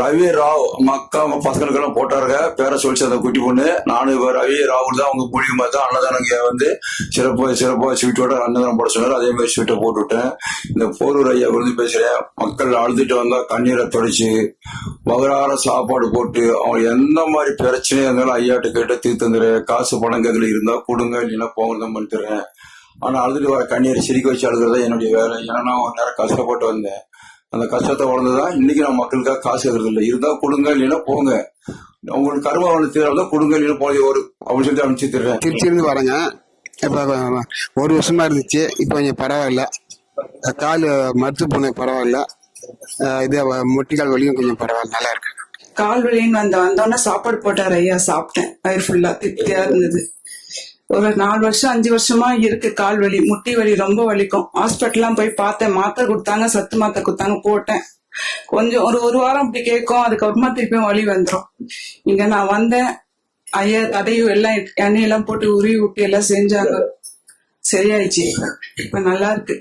ரவி ராவ் மக்கா பசங்களுக்கெல்லாம் போட்டாருங்க. பேர சொல்லிச்சு அந்த குட்டி பொண்ணு. நானும் இப்போ ரவி ராகுல் தான் அவங்க மூலியமா தான் அன்னதானங்க வந்து சிறப்பாக சிறப்பாக ஸ்வீட்டோட அன்னதானம் போட சொன்னார். அதே மாதிரி ஸ்வீட்டை போட்டு விட்டேன். இந்த போரூர் ஐயா விருந்து பேசுகிறேன் மக்கள் அழுதுட்டு வந்தால் கண்ணீரை தொடச்சி வகரார சாப்பாடு போட்டு அவங்க எந்த மாதிரி பிரச்சனையாக இருந்தாலும் ஐயாட்ட கேட்டு தீர்த்து தந்துடுறேன். காசு பணம் கையில் இருந்தால் கொடுங்க இல்லைன்னா போங்க தான் பண்ணிட்டுறேன் ஆனால் அழுதுட்டு வர கண்ணீரை சிரிக்க வச்சு அழுகுறதா என்னுடைய வேலை. ஏன்னா நான் ஒரு நேரம் கஷ்டப்பட்டு வந்தேன். அந்த கஷ்டத்தை வளர்ந்துதான் இன்னைக்கு நான் மக்களுக்காக காசு எழுதுறது இல்லை. இருந்தா கொடுங்க இல்லைன்னா போங்க. உங்களுக்கு கருமா வந்து தீர்றதா கொடுங்க இல்லைன்னா போய் ஒரு அப்படின்னு சொல்லி அனுப்பிச்சு தர்றேன் திருச்சியிருந்து வரேங்க. இப்போ ஒரு வருஷமா இருந்துச்சு. இப்போ கொஞ்சம் பரவாயில்ல. கால் மருத்துவ போன பரவாயில்ல. இது முட்டிக்கால் வலியும் கொஞ்சம் பரவாயில்ல. நல்லா இருக்கு. கால் வலின்னு வந்த வந்தோடனே சாப்பாடு போட்டார் ஐயா சாப்பிட்டேன். வயிறு ஃபுல்லா திருப்தியா இருந்தது. ஒரு நாலு வருஷம் அஞ்சு வருஷமா இருக்கு கால் வலி முட்டி வலி ரொம்ப வலிக்கும். ஹாஸ்பிட்டல்லாம் போய் பார்த்தேன். மாத்திரை கொடுத்தாங்க சத்து மாத்திரை கொடுத்தாங்க போட்டேன். கொஞ்சம் ஒரு ஒரு வாரம் அப்படி கேட்கும். அதுக்கப்புறமா திருப்பியும் வலி வந்துடும் இங்க நான் வந்தேன். ஐயா அதையும் எல்லாம் எண்ணெயெல்லாம் போட்டு உருவி விட்டு எல்லாம் செஞ்சாங்க. சரியாயிடுச்சு. இப்ப நல்லா இருக்கு.